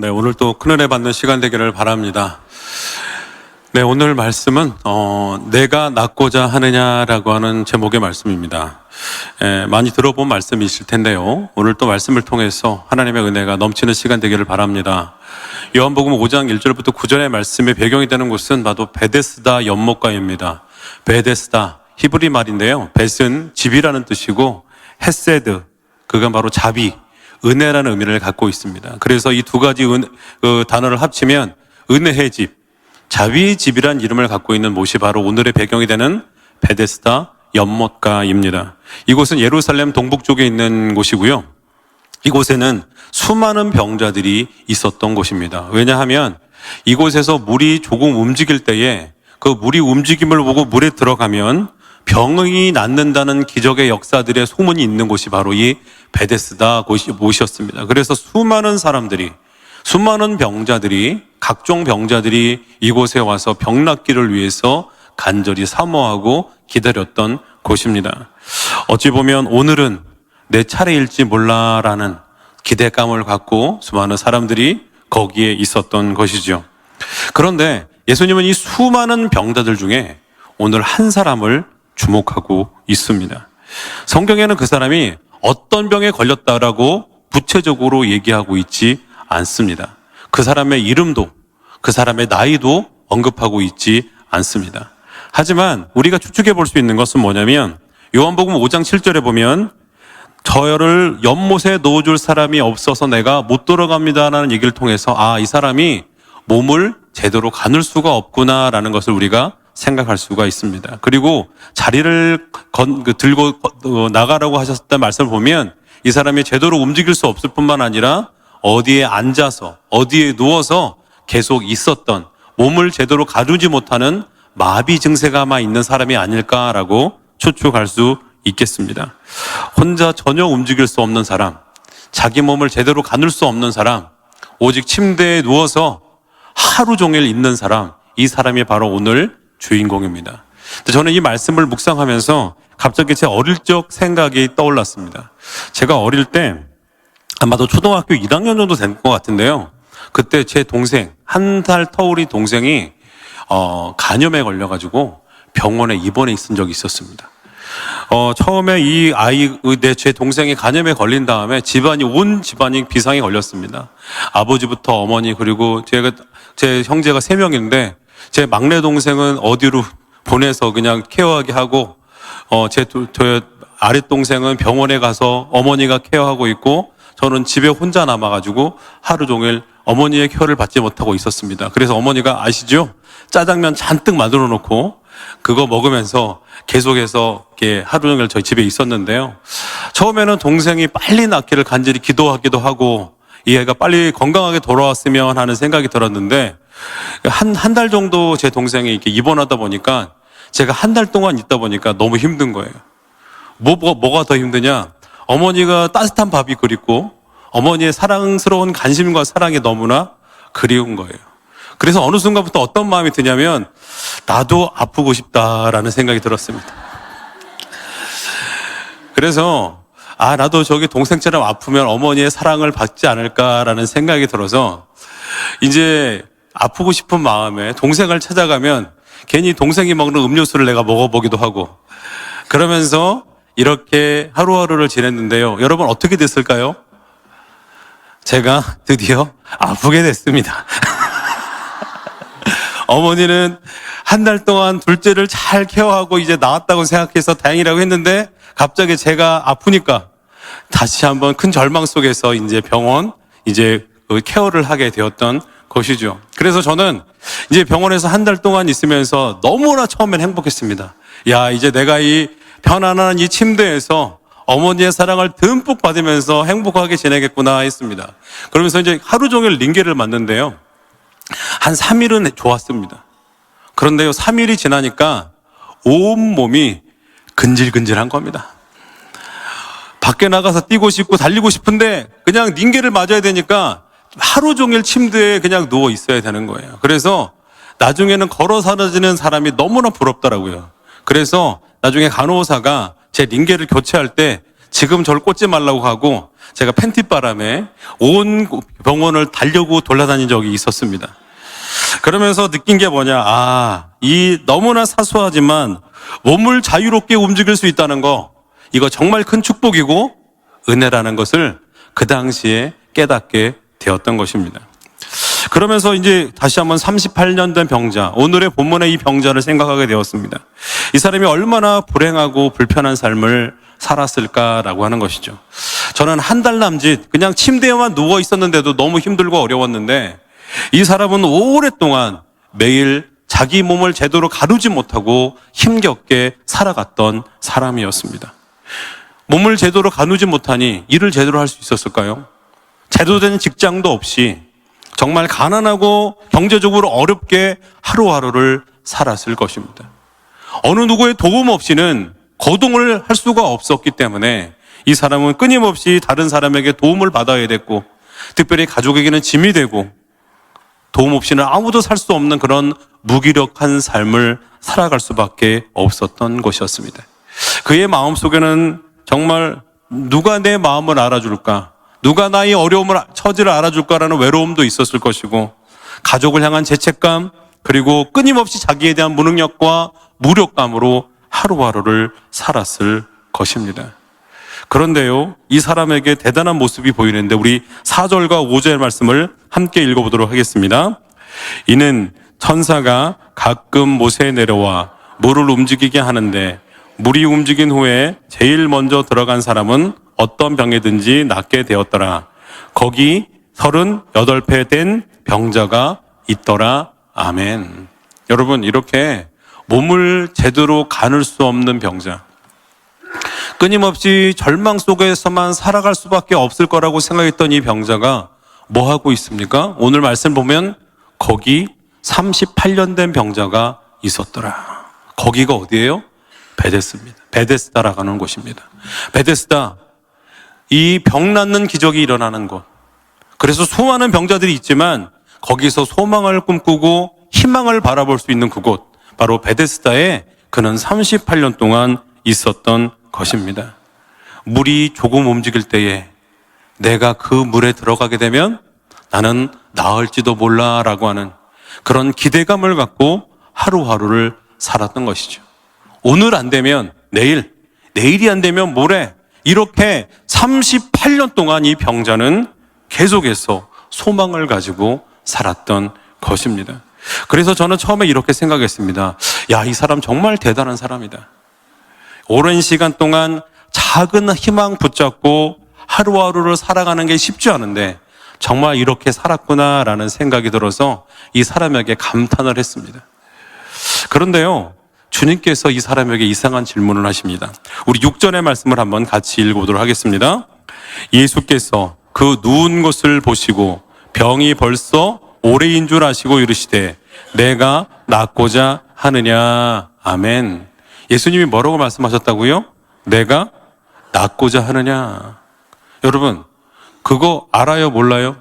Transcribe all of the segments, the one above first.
네, 오늘 또 큰은혜 받는 시간 되기를 바랍니다. 네, 오늘 말씀은 어, 내가 낫고자 하느냐라고 하는 제목의 말씀입니다. 에, 많이 들어본 말씀이실 텐데요. 오늘 또 말씀을 통해서 하나님의 은혜가 넘치는 시간 되기를 바랍니다. 요한복음 5장 1절부터 9절의 말씀의 배경이 되는 곳은 바로 베데스다 연못가입니다. 베데스다 히브리 말인데요. 벳은 집이라는 뜻이고 헤세드 그건 바로 자비 은혜라는 의미를 갖고 있습니다. 그래서 이 두 가지 은, 그 단어를 합치면 은혜의 집, 자비의 집이란 이름을 갖고 있는 못이 바로 오늘의 배경이 되는 베데스다 연못가입니다. 이곳은 예루살렘 동북 쪽에 있는 곳이고요. 이곳에는 수많은 병자들이 있었던 곳입니다. 왜냐하면 이곳에서 물이 조금 움직일 때에 그 물이 움직임을 보고 물에 들어가면 병이 낫는다는 기적의 역사들의 소문이 있는 곳이 바로 이 베데스다 곳이- 곳이었습니다. 그래서 수많은 사람들이 수많은 병자들이 각종 병자들이 이곳에 와서 병 낫기를 위해서 간절히 사모하고 기다렸던 곳입니다. 어찌 보면 오늘은 내 차례일지 몰라라는 기대감을 갖고 수많은 사람들이 거기에 있었던 것이죠. 그런데 예수님은 이 수많은 병자들 중에 오늘 한 사람을 주목하고 있습니다. 성경에는 그 사람이 어떤 병에 걸렸다라고 구체적으로 얘기하고 있지 않습니다. 그 사람의 이름도 그 사람의 나이도 언급하고 있지 않습니다. 하지만 우리가 추측해 볼 수 있는 것은 뭐냐면 요한복음 5장 7절에 보면 저를 연못에 넣어줄 사람이 없어서 내가 못 들어갑니다라는 얘기를 통해서 아, 이 사람이 몸을 제대로 가눌 수가 없구나라는 것을 우리가 생각할 수가 있습니다. 그리고 자리를 건, 그 들고 어, 나가라고 하셨던 말씀을 보면 이 사람이 제대로 움직일 수 없을 뿐만 아니라 어디에 앉아서 어디에 누워서 계속 있었던 몸을 제대로 가누지 못하는 마비 증세가 아마 있는 사람이 아닐까라고 추측할 수 있겠습니다. 혼자 전혀 움직일 수 없는 사람, 자기 몸을 제대로 가눌 수 없는 사람, 오직 침대에 누워서 하루 종일 있는 사람, 이 사람이 바로 오늘 주인공입니다. 저는 이 말씀을 묵상하면서 갑자기 제 어릴 적 생각이 떠올랐습니다. 제가 어릴 때 아마도 초등학교 1학년 정도 된 것 같은데요. 그때 제 동생, 한달 터울이 동생이 어, 간염에 걸려가지고 병원에 입원해 있은 적이 있었습니다. 어, 처음에 이 아이, 내 제 동생이 간염에 걸린 다음에 집안이, 온 집안이 비상이 걸렸습니다. 아버지부터 어머니, 그리고 제가, 제 형제가 세 명인데, 제 막내 동생은 어디로 보내서 그냥 케어하게 하고, 어, 제, 두- 저 아랫 동생은 병원에 가서 어머니가 케어하고 있고, 저는 집에 혼자 남아가지고 하루 종일 어머니의 케어를 받지 못하고 있었습니다. 그래서 어머니가 아시죠? 짜장면 잔뜩 만들어 놓고 그거 먹으면서 계속해서 이렇게 하루 종일 저희 집에 있었는데요. 처음에는 동생이 빨리 낫기를 간절히 기도하기도 하고 이 애가 빨리 건강하게 돌아왔으면 하는 생각이 들었는데 한, 한 달 정도 제 동생이 이렇게 입원하다 보니까 제가 한 달 동안 있다 보니까 너무 힘든 거예요. 뭐, 뭐, 뭐가 더 힘드냐? 어머니가 따뜻한 밥이 그립고 어머니의 사랑스러운 관심과 사랑이 너무나 그리운 거예요. 그래서 어느 순간부터 어떤 마음이 드냐면 나도 아프고 싶다라는 생각이 들었습니다. 그래서 아, 나도 저기 동생처럼 아프면 어머니의 사랑을 받지 않을까라는 생각이 들어서 이제 아프고 싶은 마음에 동생을 찾아가면 괜히 동생이 먹는 음료수를 내가 먹어보기도 하고 그러면서 이렇게 하루하루를 지냈는데요. 여러분 어떻게 됐을까요? 제가 드디어 아프게 됐습니다. 어머니는 한 달 동안 둘째를 잘 케어하고 이제 나았다고 생각해서 다행이라고 했는데 갑자기 제가 아프니까 다시 한번 큰 절망 속에서 이제 병원 이제 그 케어를 하게 되었던 것이죠. 그래서 저는 이제 병원에서 한 달 동안 있으면서 너무나 처음엔 행복했습니다. 야, 이제 내가 이 편안한 이 침대에서 어머니의 사랑을 듬뿍 받으면서 행복하게 지내겠구나 했습니다. 그러면서 이제 하루 종일 링게를 맞는데요. 한 3일은 좋았습니다. 그런데요, 3일이 지나니까 온 몸이 근질근질한 겁니다. 밖에 나가서 뛰고 싶고 달리고 싶은데 그냥 링게를 맞아야 되니까 하루 종일 침대에 그냥 누워 있어야 되는 거예요. 그래서 나중에는 걸어 사라지는 사람이 너무나 부럽더라고요. 그래서 나중에 간호사가 제 링게를 교체할 때 지금 저를 꽂지 말라고 하고 제가 팬티 바람에 온 병원을 달려고 돌아다닌 적이 있었습니다. 그러면서 느낀 게 뭐냐. 아, 이 너무나 사소하지만 몸을 자유롭게 움직일 수 있다는 거. 이거 정말 큰 축복이고 은혜라는 것을 그 당시에 깨닫게 되었던 것입니다. 그러면서 이제 다시 한번 38년 된 병자, 오늘의 본문의 이 병자를 생각하게 되었습니다. 이 사람이 얼마나 불행하고 불편한 삶을 살았을까라고 하는 것이죠. 저는 한 달 남짓 그냥 침대에만 누워 있었는데도 너무 힘들고 어려웠는데 이 사람은 오랫동안 매일 자기 몸을 제대로 가누지 못하고 힘겹게 살아갔던 사람이었습니다. 몸을 제대로 가누지 못하니 일을 제대로 할 수 있었을까요? 제대로 된 직장도 없이 정말 가난하고 경제적으로 어렵게 하루하루를 살았을 것입니다. 어느 누구의 도움 없이는 거동을 할 수가 없었기 때문에 이 사람은 끊임없이 다른 사람에게 도움을 받아야 됐고 특별히 가족에게는 짐이 되고 도움 없이는 아무도 살 수 없는 그런 무기력한 삶을 살아갈 수밖에 없었던 것이었습니다. 그의 마음 속에는 정말 누가 내 마음을 알아줄까? 누가 나의 어려움을, 처지를 알아줄까라는 외로움도 있었을 것이고, 가족을 향한 죄책감, 그리고 끊임없이 자기에 대한 무능력과 무력감으로 하루하루를 살았을 것입니다. 그런데요, 이 사람에게 대단한 모습이 보이는데 우리 4절과 5절 말씀을 함께 읽어보도록 하겠습니다. 이는 천사가 가끔 모세에 내려와 물을 움직이게 하는데 물이 움직인 후에 제일 먼저 들어간 사람은 어떤 병이든지 낫게 되었더라. 거기 38배 된 병자가 있더라. 아멘. 여러분, 이렇게 몸을 제대로 가눌 수 없는 병자. 끊임없이 절망 속에서만 살아갈 수밖에 없을 거라고 생각했던 이 병자가 뭐 하고 있습니까? 오늘 말씀 보면 거기 38년 된 병자가 있었더라. 거기가 어디예요? 베데스입니다. 베데스다라고 하는 곳입니다. 베데스다. 이 병 낫는 기적이 일어나는 곳. 그래서 수많은 병자들이 있지만 거기서 소망을 꿈꾸고 희망을 바라볼 수 있는 그곳. 바로 베데스다에 그는 38년 동안 있었던 것입니다. 물이 조금 움직일 때에 내가 그 물에 들어가게 되면 나는 나을지도 몰라라고 하는 그런 기대감을 갖고 하루하루를 살았던 것이죠. 오늘 안 되면 내일, 내일이 안 되면 모레 이렇게 38년 동안 이 병자는 계속해서 소망을 가지고 살았던 것입니다. 그래서 저는 처음에 이렇게 생각했습니다. 야, 이 사람 정말 대단한 사람이다. 오랜 시간 동안 작은 희망 붙잡고 하루하루를 살아가는 게 쉽지 않은데 정말 이렇게 살았구나라는 생각이 들어서 이 사람에게 감탄을 했습니다. 그런데요, 주님께서 이 사람에게 이상한 질문을 하십니다. 우리 6절의 말씀을 한번 같이 읽어보도록 하겠습니다. 예수께서 그 누운 것을 보시고 병이 벌써 오래인 줄 아시고 이르시되 내가 낫고자 하느냐. 아멘. 예수님이 뭐라고 말씀하셨다고요? 내가 낫고자 하느냐. 여러분, 그거 알아요? 몰라요?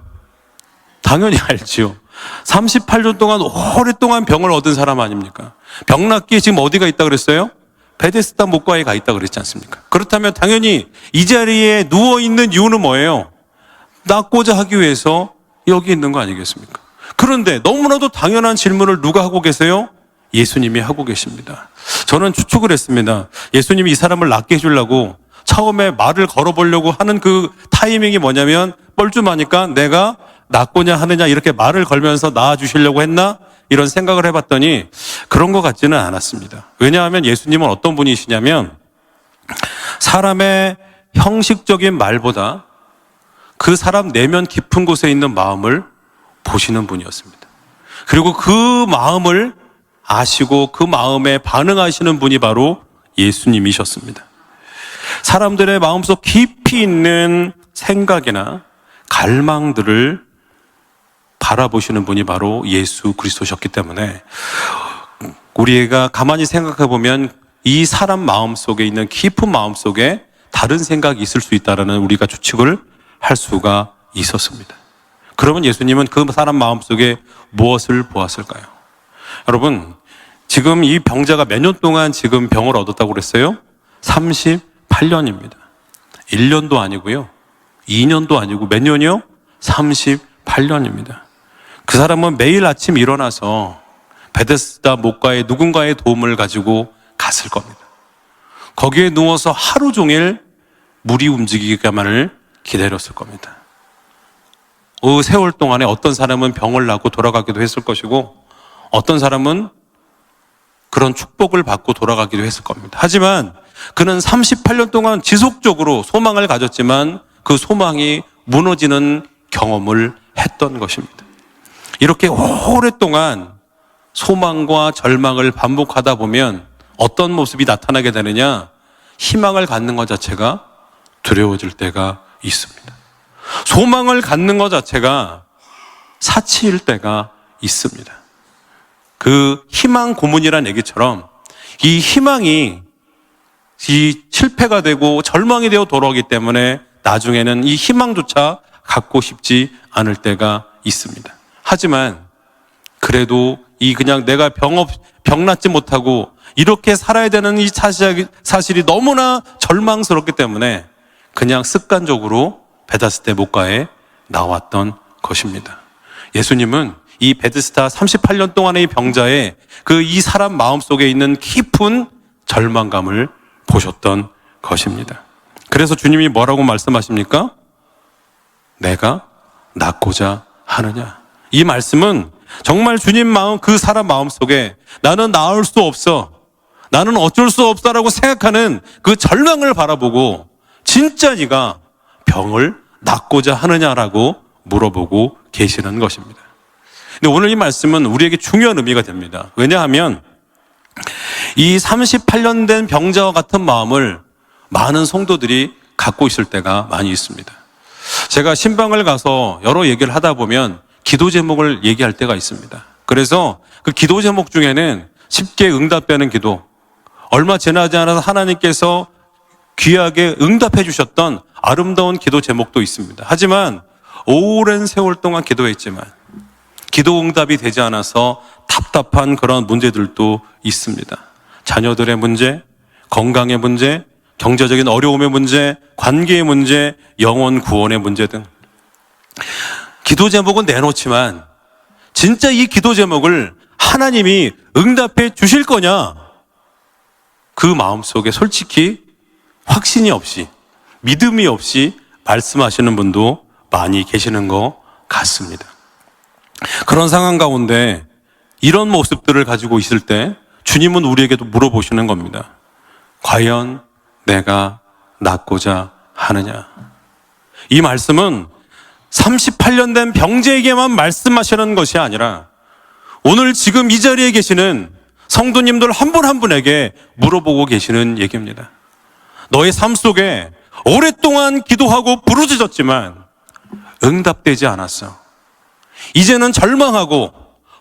당연히 알지요. 38년 동안 오랫동안 병을 얻은 사람 아닙니까? 병 낫기에 지금 어디가 있다 그랬어요? 베데스다 목과에 가 있다 그랬지 않습니까? 그렇다면 당연히 이 자리에 누워 있는 이유는 뭐예요? 낫고자 하기 위해서 여기 있는 거 아니겠습니까? 그런데 너무나도 당연한 질문을 누가 하고 계세요? 예수님이 하고 계십니다. 저는 추측을 했습니다. 예수님이 이 사람을 낫게 해주려고 처음에 말을 걸어보려고 하는 그 타이밍이 뭐냐면 뻘쭘하니까 내가 낫고냐 하느냐 이렇게 말을 걸면서 낳아주시려고 했나? 이런 생각을 해봤더니 그런 것 같지는 않았습니다. 왜냐하면 예수님은 어떤 분이시냐면 사람의 형식적인 말보다 그 사람 내면 깊은 곳에 있는 마음을 보시는 분이었습니다. 그리고 그 마음을 아시고 그 마음에 반응하시는 분이 바로 예수님이셨습니다. 사람들의 마음속 깊이 있는 생각이나 갈망들을 바라보시는 분이 바로 예수 그리스도셨기 때문에 우리가 가만히 생각해 보면 이 사람 마음 속에 있는 깊은 마음 속에 다른 생각이 있을 수 있다라는 우리가 추측을 할 수가 있었습니다. 그러면 예수님은 그 사람 마음 속에 무엇을 보았을까요? 여러분, 지금 이 병자가 몇 년 동안 지금 병을 얻었다고 그랬어요? 38년입니다. 1년도 아니고요. 2년도 아니고 몇 년이요? 38년입니다. 그 사람은 매일 아침 일어나서 베데스다 목가에 누군가의 도움을 가지고 갔을 겁니다. 거기에 누워서 하루 종일 물이 움직이기만을 기다렸을 겁니다. 그 세월 동안에 어떤 사람은 병을 낳고 돌아가기도 했을 것이고 어떤 사람은 그런 축복을 받고 돌아가기도 했을 겁니다. 하지만 그는 38년 동안 지속적으로 소망을 가졌지만 그 소망이 무너지는 경험을 했던 것입니다. 이렇게 오랫동안 소망과 절망을 반복하다 보면 어떤 모습이 나타나게 되느냐? 희망을 갖는 것 자체가 두려워질 때가 있습니다. 소망을 갖는 것 자체가 사치일 때가 있습니다. 그 희망 고문이라는 얘기처럼 이 희망이 이 실패가 되고 절망이 되어 돌아오기 때문에 나중에는 이 희망조차 갖고 싶지 않을 때가 있습니다. 하지만 그래도 이 그냥 내가 병업 병났지 못하고 이렇게 살아야 되는 이 사실, 사실이 너무나 절망스럽기 때문에 그냥 습관적으로 베다스테 목가에 나왔던 것입니다. 예수님은 이 베드스타 38년 동안의 이 병자의 그 이 사람 마음 속에 있는 깊은 절망감을 보셨던 것입니다. 그래서 주님이 뭐라고 말씀하십니까? 내가 낫고자 하느냐. 이 말씀은 정말 주님 마음, 그 사람 마음 속에 나는 나을 수 없어. 나는 어쩔 수 없다라고 생각하는 그 절망을 바라보고 진짜 네가 병을 낫고자 하느냐라고 물어보고 계시는 것입니다. 근데 오늘 이 말씀은 우리에게 중요한 의미가 됩니다. 왜냐하면 이 38년 된 병자와 같은 마음을 많은 성도들이 갖고 있을 때가 많이 있습니다. 제가 신방을 가서 여러 얘기를 하다 보면 기도 제목을 얘기할 때가 있습니다. 그래서 그 기도 제목 중에는 쉽게 응답되는 기도, 얼마 지나지 않아서 하나님께서 귀하게 응답해 주셨던 아름다운 기도 제목도 있습니다. 하지만 오랜 세월 동안 기도했지만 기도 응답이 되지 않아서 답답한 그런 문제들도 있습니다. 자녀들의 문제, 건강의 문제, 경제적인 어려움의 문제, 관계의 문제, 영혼 구원의 문제 등. 기도 제목은 내놓지만 진짜 이 기도 제목을 하나님이 응답해 주실 거냐? 그 마음 속에 솔직히 확신이 없이, 믿음이 없이 말씀하시는 분도 많이 계시는 것 같습니다. 그런 상황 가운데 이런 모습들을 가지고 있을 때 주님은 우리에게도 물어보시는 겁니다. 과연 내가 낫고자 하느냐? 이 말씀은 38년 된 병자에게만 말씀하시는 것이 아니라 오늘 지금 이 자리에 계시는 성도님들 한분한 분에게 물어보고 계시는 얘기입니다. 너의 삶 속에 오랫동안 기도하고 부르짖었지만 응답되지 않았어. 이제는 절망하고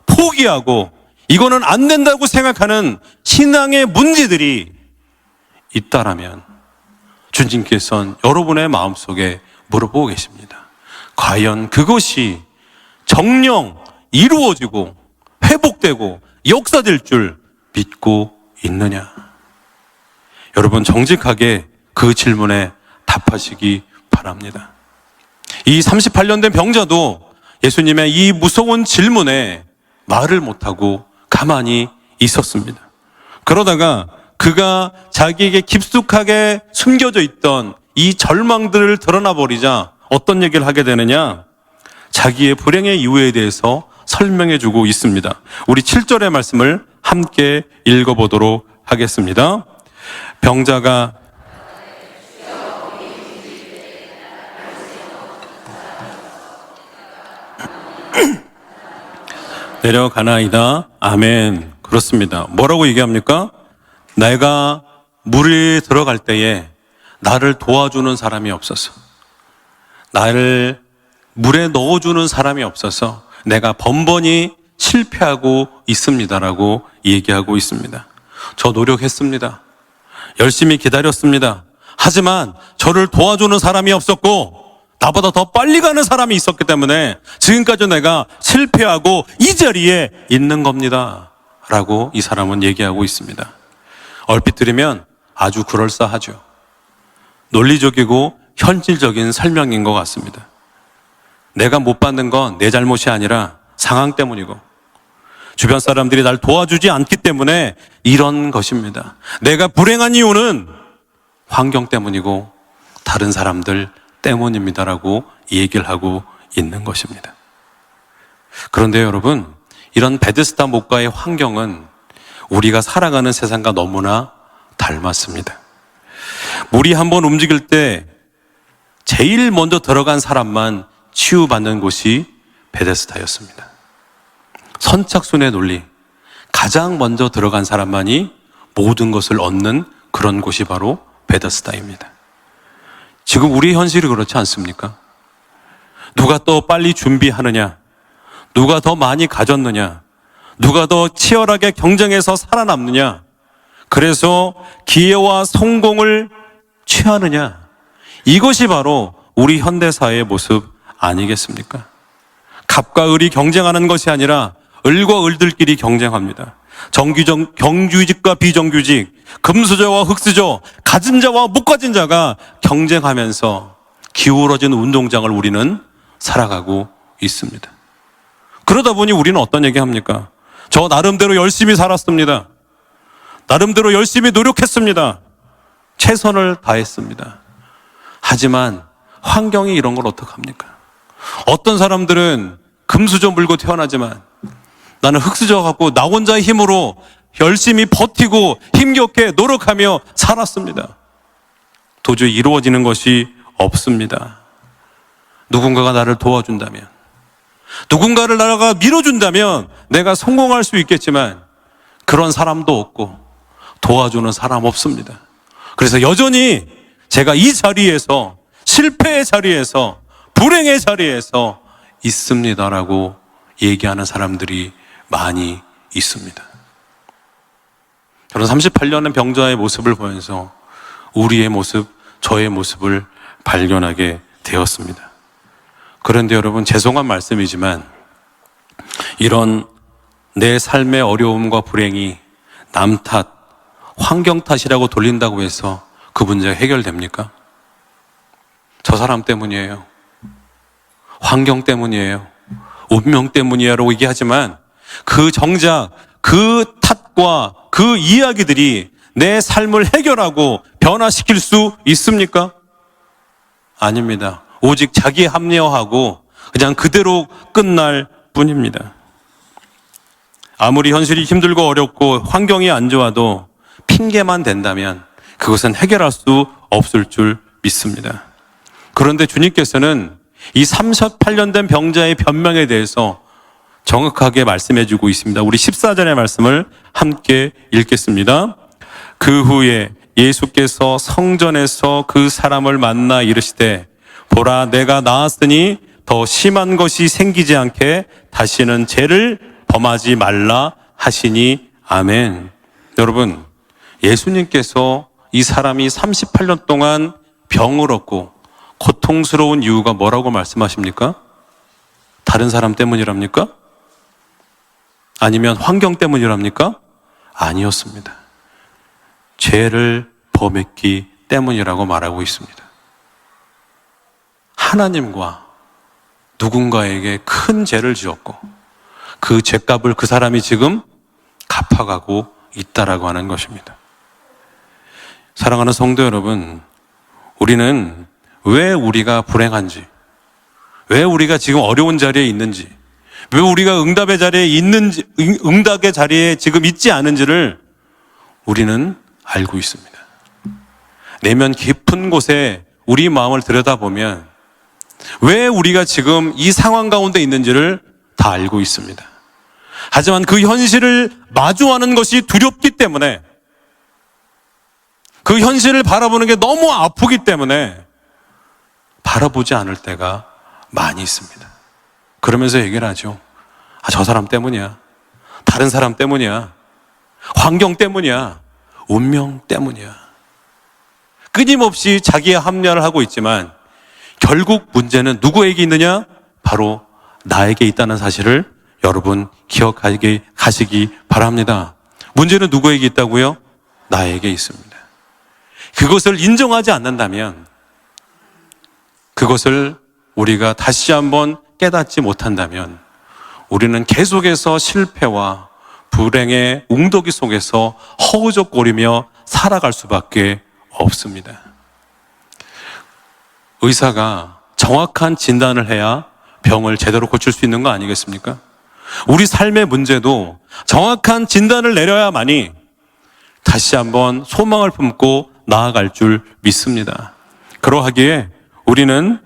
포기하고 이거는 안 된다고 생각하는 신앙의 문제들이 있다라면 주님께서는 여러분의 마음속에 물어보고 계십니다. 과연 그것이 정령 이루어지고 회복되고 역사될 줄 믿고 있느냐? 여러분 정직하게 그 질문에 답하시기 바랍니다. 이 38년 된 병자도 예수님의 이 무서운 질문에 말을 못하고 가만히 있었습니다. 그러다가 그가 자기에게 깊숙하게 숨겨져 있던 이 절망들을 드러나 버리자 어떤 얘기를 하게 되느냐? 자기의 불행의 이유에 대해서 설명해 주고 있습니다. 우리 7절의 말씀을 함께 읽어 보도록 하겠습니다. 병자가 내려가나이다. 아멘. 그렇습니다. 뭐라고 얘기합니까? 내가 물에 들어갈 때에 나를 도와주는 사람이 없어서, 나를 물에 넣어주는 사람이 없어서 내가 번번이 실패하고 있습니다라고 얘기하고 있습니다. 저 노력했습니다. 열심히 기다렸습니다. 하지만 저를 도와주는 사람이 없었고 나보다 더 빨리 가는 사람이 있었기 때문에 지금까지 내가 실패하고 이 자리에 있는 겁니다. 라고 이 사람은 얘기하고 있습니다. 얼핏 들으면 아주 그럴싸하죠. 논리적이고 현실적인 설명인 것 같습니다. 내가 못 받는 건 내 잘못이 아니라 상황 때문이고 주변 사람들이 날 도와주지 않기 때문에 이런 것입니다. 내가 불행한 이유는 환경 때문이고 다른 사람들 때문입니다라고 얘기를 하고 있는 것입니다. 그런데 여러분, 이런 베데스다 목가의 환경은 우리가 살아가는 세상과 너무나 닮았습니다. 물이 한번 움직일 때 제일 먼저 들어간 사람만 치유받는 곳이 베데스다였습니다. 선착순의 논리. 가장 먼저 들어간 사람만이 모든 것을 얻는 그런 곳이 바로 베데스다입니다. 지금 우리 현실이 그렇지 않습니까? 누가 더 빨리 준비하느냐? 누가 더 많이 가졌느냐? 누가 더 치열하게 경쟁해서 살아남느냐? 그래서 기회와 성공을 취하느냐? 이것이 바로 우리 현대사회의 모습 아니겠습니까? 갑과 을이 경쟁하는 것이 아니라 을과 을들끼리 경쟁합니다. 정규정, 경규직과 비정규직, 금수저와 흑수저, 가진 자와 못 가진 자가 경쟁하면서 기울어진 운동장을 우리는 살아가고 있습니다. 그러다 보니 우리는 어떤 얘기 합니까? 저 나름대로 열심히 살았습니다. 나름대로 열심히 노력했습니다. 최선을 다했습니다. 하지만 환경이 이런 걸 어떡합니까? 어떤 사람들은 금수저 물고 태어나지만 나는 흙수저 갖고 나 혼자의 힘으로 열심히 버티고 힘겹게 노력하며 살았습니다. 도저히 이루어지는 것이 없습니다. 누군가가 나를 도와준다면, 누군가를 나가 밀어준다면 내가 성공할 수 있겠지만 그런 사람도 없고 도와주는 사람 없습니다. 그래서 여전히 제가 이 자리에서 실패의 자리에서 불행의 자리에서 있습니다라고 얘기하는 사람들이 많이 있습니다. 저는 38년의 병자의 모습을 보면서 우리의 모습, 저의 모습을 발견하게 되었습니다. 그런데 여러분, 죄송한 말씀이지만 이런 내 삶의 어려움과 불행이 남 탓, 환경 탓이라고 돌린다고 해서 그 문제가 해결됩니까? 저 사람 때문이에요. 환경 때문이에요. 운명 때문이야라고 얘기하지만 그 정작 그 탓과 그 이야기들이 내 삶을 해결하고 변화시킬 수 있습니까? 아닙니다. 오직 자기 합리화하고 그냥 그대로 끝날 뿐입니다. 아무리 현실이 힘들고 어렵고 환경이 안 좋아도 핑계만 된다면 그것은 해결할 수 없을 줄 믿습니다. 그런데 주님께서는 이 38년 된 병자의 변명에 대해서 정확하게 말씀해 주고 있습니다. 우리 14절의 말씀을 함께 읽겠습니다. 그 후에 예수께서 성전에서 그 사람을 만나 이르시되 보라 내가 나았으니 더 심한 것이 생기지 않게 다시는 죄를 범하지 말라 하시니 아멘. 여러분 예수님께서 이 사람이 38년 동안 병을 얻고 고통스러운 이유가 뭐라고 말씀하십니까? 다른 사람 때문이랍니까? 아니면 환경 때문이랍니까? 아니었습니다. 죄를 범했기 때문이라고 말하고 있습니다. 하나님과 누군가에게 큰 죄를 지었고 그 죄값을 그 사람이 지금 갚아가고 있다라고 하는 것입니다. 사랑하는 성도 여러분, 우리는 왜 우리가 불행한지, 왜 우리가 지금 어려운 자리에 있는지, 왜 우리가 응답의 자리에 있는지, 응- 응답의 자리에 지금 있지 않은지를 우리는 알고 있습니다. 내면 깊은 곳에 우리 마음을 들여다보면 왜 우리가 지금 이 상황 가운데 있는지를 다 알고 있습니다. 하지만 그 현실을 마주하는 것이 두렵기 때문에 그 현실을 바라보는 게 너무 아프기 때문에 바라보지 않을 때가 많이 있습니다. 그러면서 얘기를 하죠. 아, 저 사람 때문이야. 다른 사람 때문이야. 환경 때문이야. 운명 때문이야. 끊임없이 자기의 합리화를 하고 있지만 결국 문제는 누구에게 있느냐? 바로 나에게 있다는 사실을 여러분 기억하게 하시기 바랍니다. 문제는 누구에게 있다고요? 나에게 있습니다. 그것을 인정하지 않는다면 그것을 우리가 다시 한번 깨닫지 못한다면 우리는 계속해서 실패와 불행의 웅덕이 속에서 허우적거리며 살아갈 수밖에 없습니다. 의사가 정확한 진단을 해야 병을 제대로 고칠 수 있는 거 아니겠습니까? 우리 삶의 문제도 정확한 진단을 내려야만이 다시 한번 소망을 품고 나아갈 줄 믿습니다. 그러하기에 우리는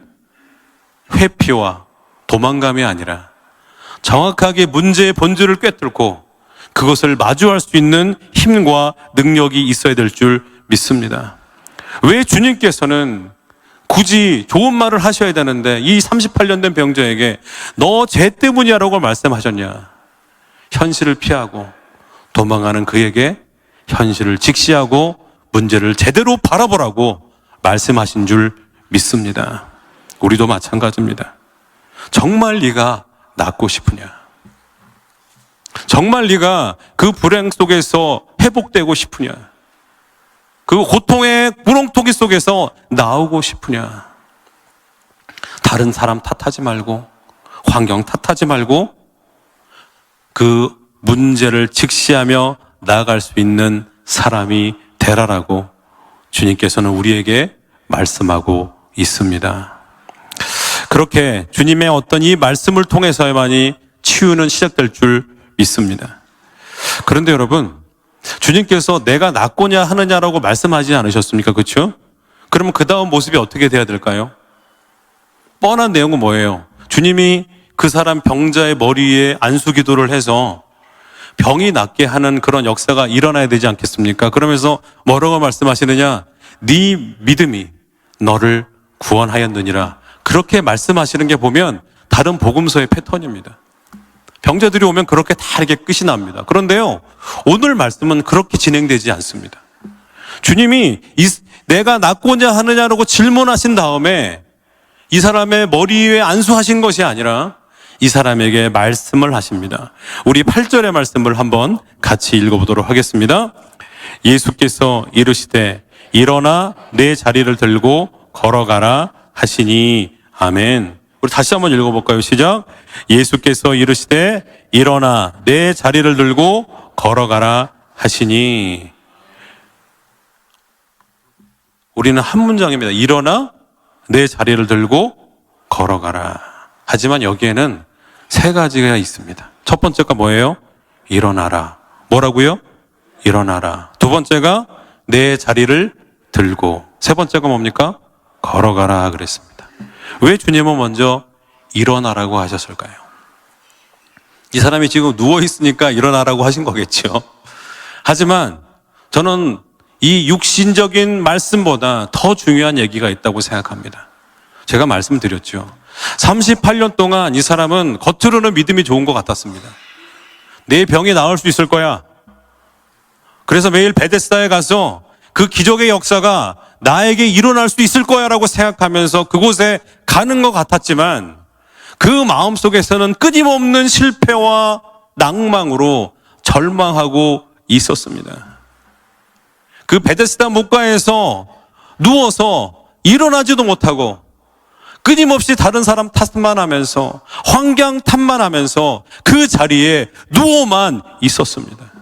회피와 도망감이 아니라 정확하게 문제의 본질을 꿰뚫고 그것을 마주할 수 있는 힘과 능력이 있어야 될 줄 믿습니다. 왜 주님께서는 굳이 좋은 말을 하셔야 되는데 이 38년 된 병자에게 너 죄 때문이야라고 말씀하셨냐? 현실을 피하고 도망하는 그에게 현실을 직시하고 문제를 제대로 바라보라고 말씀하신 줄 믿습니다. 우리도 마찬가지입니다. 정말 네가 낫고 싶으냐? 정말 네가 그 불행 속에서 회복되고 싶으냐? 그 고통의 구렁토기 속에서 나오고 싶으냐? 다른 사람 탓하지 말고 환경 탓하지 말고 그 문제를 직시하며 나아갈 수 있는 사람이 되라라고 주님께서는 우리에게 말씀하고 있습니다. 그렇게 주님의 어떤 이 말씀을 통해서야만이 치유는 시작될 줄 믿습니다. 그런데 여러분, 주님께서 내가 낫고냐 하느냐라고 말씀하지 않으셨습니까? 그렇죠? 그러면 그 다음 모습이 어떻게 돼야 될까요? 뻔한 내용은 뭐예요? 주님이 그 사람 병자의 머리에 안수 기도를 해서 병이 낫게 하는 그런 역사가 일어나야 되지 않겠습니까? 그러면서 뭐라고 말씀하시느냐? 네 믿음이 너를 구원하였느니라. 그렇게 말씀하시는 게 보면 다른 복음서의 패턴입니다. 병자들이 오면 그렇게 다 이렇게 끝이 납니다. 그런데요, 오늘 말씀은 그렇게 진행되지 않습니다. 주님이 이- 내가 낫고자 하느냐라고 질문하신 다음에 이 사람의 머리 위에 안수하신 것이 아니라 이 사람에게 말씀을 하십니다. 우리 8절의 말씀을 한번 같이 읽어보도록 하겠습니다. 예수께서 이르시되 일어나 내 자리를 들고 걸어가라 하시니 아멘. 우리 다시 한번 읽어볼까요? 시작. 예수께서 이르시되 일어나 내 자리를 들고 걸어가라 하시니 우리는 한 문장입니다. 일어나 내 자리를 들고 걸어가라. 하지만 여기에는 세 가지가 있습니다. 첫 번째가 뭐예요? 일어나라. 뭐라고요? 일어나라. 두 번째가 내 자리를 들고. 세 번째가 뭡니까? 걸어가라 그랬습니다. 왜 주님은 먼저 일어나라고 하셨을까요? 이 사람이 지금 누워 있으니까 일어나라고 하신 거겠죠. 하지만 저는 이 육신적인 말씀보다 더 중요한 얘기가 있다고 생각합니다. 제가 말씀드렸죠. 38년 동안 이 사람은 겉으로는 믿음이 좋은 것 같았습니다. 내 병이 나을 수 있을 거야. 그래서 매일 베데스다에 가서 그 기적의 역사가 나에게 일어날 수 있을 거야라고 생각하면서 그곳에 가는 것 같았지만 그 마음 속에서는 끊임없는 실패와 낭망으로 절망하고 있었습니다. 그 베데스다 목가에서 누워서 일어나지도 못하고 끊임없이 다른 사람 탓만 하면서 환경 탓만 하면서 그 자리에 누워만 있었습니다.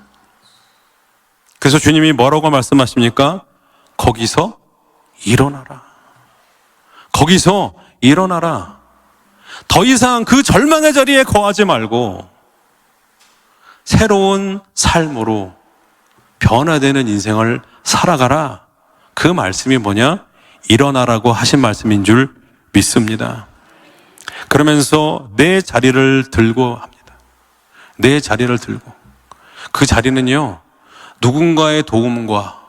그래서 주님이 뭐라고 말씀하십니까? 거기서 일어나라. 거기서 일어나라. 더 이상 그 절망의 자리에 거하지 말고 새로운 삶으로 변화되는 인생을 살아가라. 그 말씀이 뭐냐? 일어나라고 하신 말씀인 줄 믿습니다. 그러면서 내 자리를 들고 합니다. 내 자리를 들고. 그 자리는요, 누군가의 도움과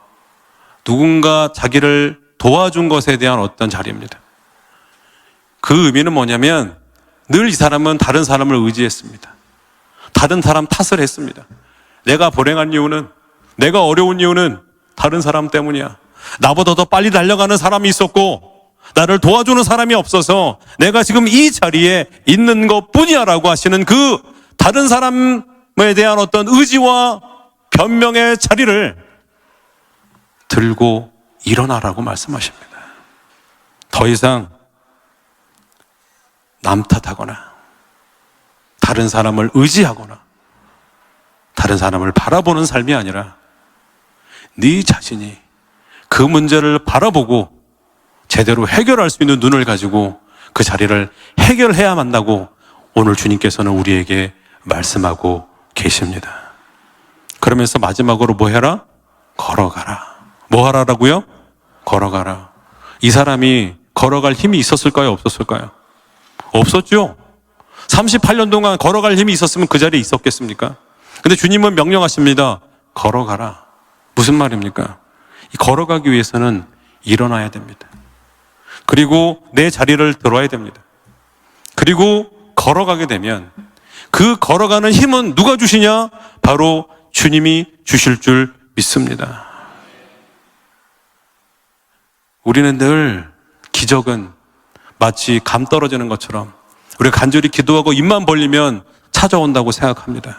누군가 자기를 도와준 것에 대한 어떤 자리입니다. 그 의미는 뭐냐면 늘 이 사람은 다른 사람을 의지했습니다. 다른 사람 탓을 했습니다. 내가 불행한 이유는 내가 어려운 이유는 다른 사람 때문이야. 나보다 더 빨리 달려가는 사람이 있었고 나를 도와주는 사람이 없어서 내가 지금 이 자리에 있는 것 뿐이야라고 하시는 그 다른 사람에 대한 어떤 의지와 변명의 자리를 들고 일어나라고 말씀하십니다. 더 이상 남 탓하거나 다른 사람을 의지하거나 다른 사람을 바라보는 삶이 아니라 네 자신이 그 문제를 바라보고 제대로 해결할 수 있는 눈을 가지고 그 자리를 해결해야 만다고 오늘 주님께서는 우리에게 말씀하고 계십니다. 그러면서 마지막으로 뭐 해라? 걸어가라. 뭐 하라라고요? 걸어가라. 이 사람이 걸어갈 힘이 있었을까요? 없었을까요? 없었죠. 38년 동안 걸어갈 힘이 있었으면 그 자리에 있었겠습니까? 근데 주님은 명령하십니다. 걸어가라. 무슨 말입니까? 이 걸어가기 위해서는 일어나야 됩니다. 그리고 내 자리를 들어야 됩니다. 그리고 걸어가게 되면 그 걸어가는 힘은 누가 주시냐? 바로 주님이 주실 줄 믿습니다. 우리는 늘 기적은 마치 감 떨어지는 것처럼 우리가 간절히 기도하고 입만 벌리면 찾아온다고 생각합니다.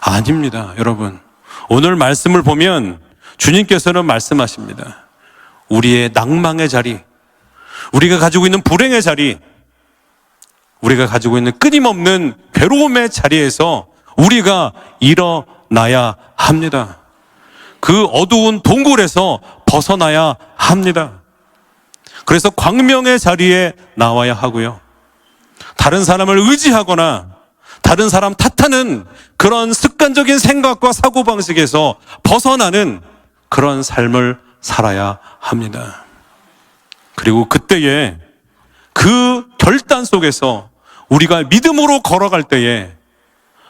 아닙니다, 여러분. 오늘 말씀을 보면 주님께서는 말씀하십니다. 우리의 낭망의 자리, 우리가 가지고 있는 불행의 자리, 우리가 가지고 있는 끊임없는 괴로움의 자리에서 우리가 일어나야 합니다. 그 어두운 동굴에서 벗어나야 합니다. 그래서 광명의 자리에 나와야 하고요. 다른 사람을 의지하거나 다른 사람 탓하는 그런 습관적인 생각과 사고방식에서 벗어나는 그런 삶을 살아야 합니다. 그리고 그때에 그 결단 속에서 우리가 믿음으로 걸어갈 때에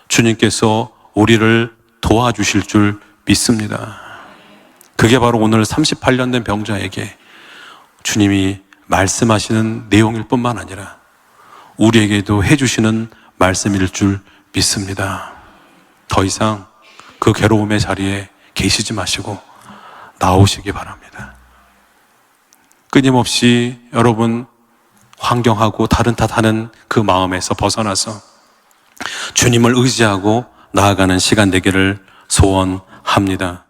주님께서 우리를 도와주실 줄 믿습니다. 그게 바로 오늘 38년 된 병자에게 주님이 말씀하시는 내용일 뿐만 아니라 우리에게도 해주시는 말씀일 줄 믿습니다. 더 이상 그 괴로움의 자리에 계시지 마시고 나오시기 바랍니다. 끊임없이 여러분 환경하고 다른 탓하는 그 마음에서 벗어나서 주님을 의지하고 나아가는 시간 되기를 소원합니다.